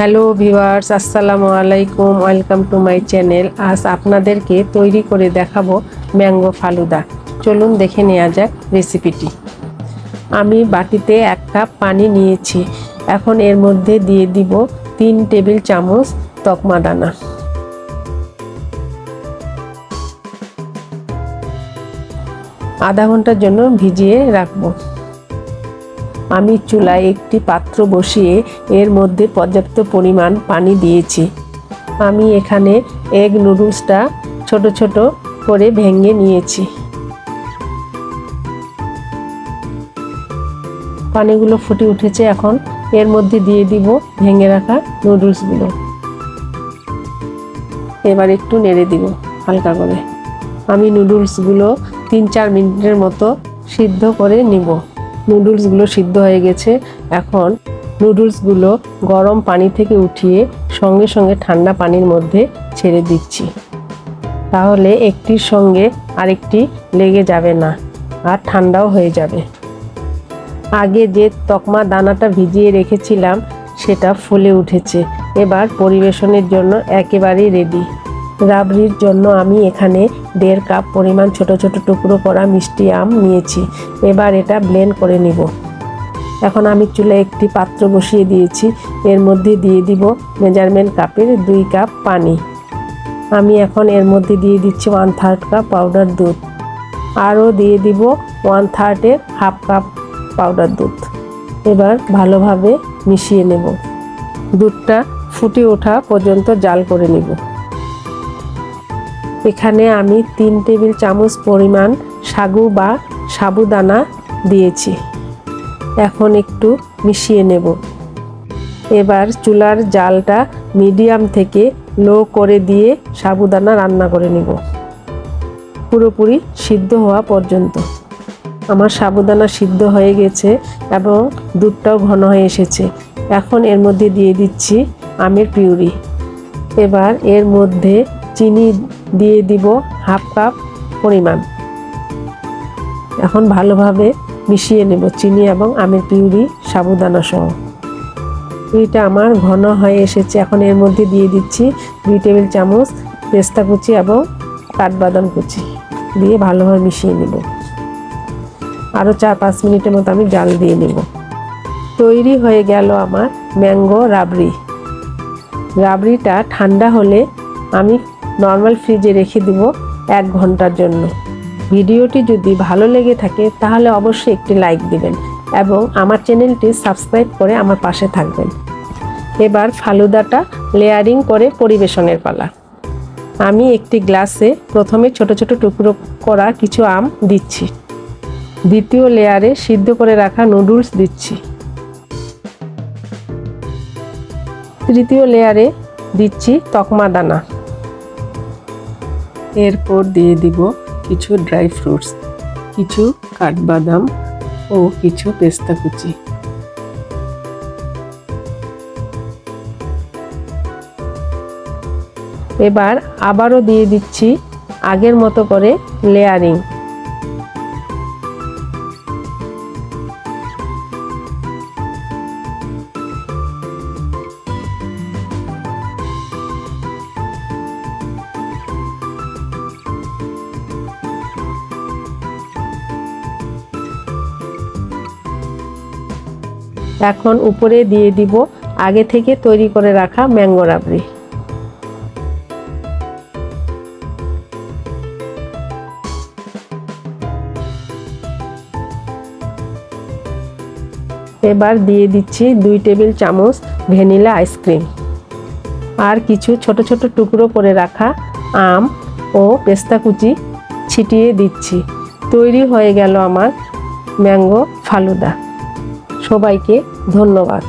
Hello viewers, আসসালামু আলাইকুম। Welcome to my channel. আজ আপনাদেরকে তৈরি করে দেখাবো ম্যাঙ্গো ফালুদা। চলুন দেখে নেওয়া যাক রেসিপিটি। আমি বাটিতে এক কাপ পানি নিয়েছি। এখন এর মধ্যে দিয়ে দিব তিন টেবিল চামচ তকমা দানা আধা ঘণ্টার জন্য ভিজিয়ে রাখব। আমি চুলায় একটি পাত্র বসিয়ে এর মধ্যে পর্যাপ্ত পরিমাণ পানি দিয়েছি। আমি এখানে এগ নুডলসটা ছোট ছোট করে ভেঙে নিয়েছি। পানিগুলো ফুটে উঠেছে এখন। এর মধ্যে দিয়ে দিব ভেঙে রাখা নুডলসগুলো এবার একটু নেড়ে দিব হালকা করে। আমি নুডলসগুলো তিন চার মিনিটের মতো সিদ্ধ করে নিব। নুডলসগুলো সিদ্ধ হয়ে গেছে। এখন নুডলসগুলো গরম পানি থেকে উঠিয়ে সঙ্গে সঙ্গে ঠান্ডা পানির মধ্যে ছেড়ে দিচ্ছি। তাহলে একটির সঙ্গে আরেকটি লেগে যাবে না, আর ঠান্ডাও হয়ে যাবে। আগে যে তকমা দানাটা ভিজিয়ে রেখেছিলাম, সেটা ফুলে উঠেছে। এবার পরিবেশনের জন্য একেবারেই রেডি রাবড়ির জন্য আমি এখানে দেড় কাপ পরিমাণ ছোট ছোট টুকরো করা মিষ্টি আম নিয়েছি। এবার এটা ব্লেন্ড করে নিব। এখন আমি চুলে একটি পাত্র বসিয়ে দিয়েছি। এর মধ্যে দিয়ে দিব মেজারমেন্ট কাপের দুই কাপ পানি। আমি এখন এর মধ্যে দিয়ে দিচ্ছি ওয়ান থার্ড কাপ পাউডার দুধ। আরও দিয়ে দিব ওয়ান থার্ডের হাফ কাপ পাউডার দুধ। এবার ভালোভাবে মিশিয়ে নেব। দুধটা ফুটে ওঠা পর্যন্ত জাল করে নিব। এখানে আমি তিন টেবিল চামচ পরিমাণ সাগু বা সাবুদানা দিয়েছি। এখন একটু মিশিয়ে নেব। এবার চুলার জালটা মিডিয়াম থেকে লো করে দিয়ে সাবুদানা রান্না করে নেব। পুরোপুরি সিদ্ধ হওয়া পর্যন্ত। আমার সাবুদানা সিদ্ধ হয়ে গেছে এবং দুধটাও ঘন হয়ে এসেছে। এখন এর মধ্যে দিয়ে দিচ্ছি আমের পিউরি। এবার এর মধ্যে চিনি দিয়ে দিব হাফ কাপ পরিমাণ। এখন ভালোভাবে মিশিয়ে নেব চিনি এবং আমের পিউরি, সাবুদানা সহ। পিউরিটা আমার ঘন হয়ে এসেছে। এখন এর মধ্যে দিয়ে দিচ্ছি দুই টেবিল চামচ পেস্তা কুচি এবং কাঠবাদাম কুচি দিয়ে ভালোভাবে মিশিয়ে নেব। আরও চার পাঁচ মিনিটের মতো আমি জাল দিয়ে নেব। তৈরি হয়ে গেল আমার ম্যাঙ্গো রাবড়ি। রাবড়িটা ঠান্ডা হলে আমি নর্মাল ফ্রিজে রেখে দিব এক ঘণ্টার জন্য। ভিডিওটি যদি ভালো লেগে থাকে, তাহলে অবশ্যই একটি লাইক দিবেন এবং আমার চ্যানেলটি সাবস্ক্রাইব করে আমার পাশে থাকবেন। এবার ফালুদাটা লেয়ারিং করে পরিবেশনের পালা। আমি একটি গ্লাসে প্রথমে ছোট ছোট টুকরো করা কিছু আম দিচ্ছি। দ্বিতীয় লেয়ারে সিদ্ধ করে রাখা নুডলস দিচ্ছি। তৃতীয় লেয়ারে দিচ্ছি তকমা দানা। এরপর দিয়ে দিব কিছু ড্রাই ফ্রুটস, কিছু কাঠবাদাম ও কিছু পেস্তা কুচি। এবার আবারও দিয়ে দিচ্ছি আগের মতো করে লেয়ারিং। এখন উপরে দিয়ে দিব আগে থেকে তৈরি করে রাখা ম্যাঙ্গো রাবড়ি। এবার দিয়ে দিচ্ছি দুই টেবিল চামচ ভ্যানিলা আইসক্রিম। আর কিছু ছোট ছোট টুকরো করে রাখা আম ও পেস্তা কুচি ছিটিয়ে দিচ্ছি। তৈরি হয়ে গেল আমার ম্যাঙ্গো ফালুদা। সবাইকে ধন্যবাদ।